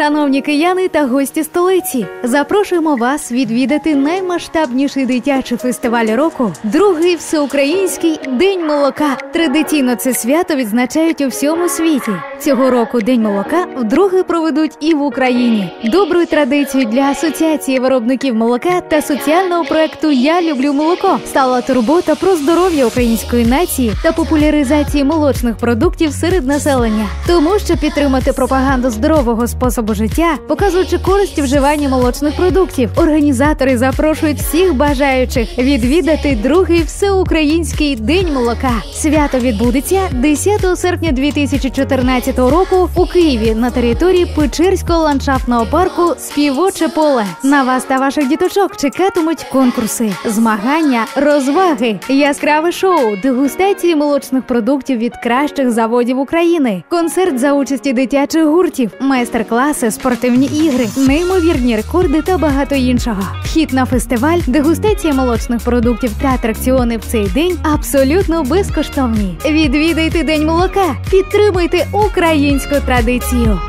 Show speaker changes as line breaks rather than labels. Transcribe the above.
Шановні кияни та гості столиці, запрошуємо вас відвідати наймасштабніший дитячий фестиваль року, другий всеукраїнський день молока. Традиційно це свято відзначають у всьому світі. Цього року День молока вдруге проведуть і в Україні. Доброю традицією для асоціації виробників молока та соціального проекту Я люблю молоко стала турбота про здоров'я української нації та популяризації молочних продуктів серед населення, тому що підтримати пропаганду здорового способу життя, показуючи користь вживання молочних продуктів. Організатори запрошують всіх бажаючих відвідати другий всеукраїнський день молока. Свято відбудеться 10 серпня 2014 року у Києві на території Печерського ландшафтного парку Співоче поле. На вас та ваших діточок чекатимуть конкурси, змагання, розваги, яскраве шоу, дегустації молочних продуктів від кращих заводів України, концерт за участі дитячих гуртів, майстер-класи, спортивні ігри, неймовірні рекорди та багато іншого. Вхід на фестиваль, дегустація молочних продуктів та атракціони в цей день абсолютно безкоштовні. Відвідайте день молока, підтримуйте українську традицію.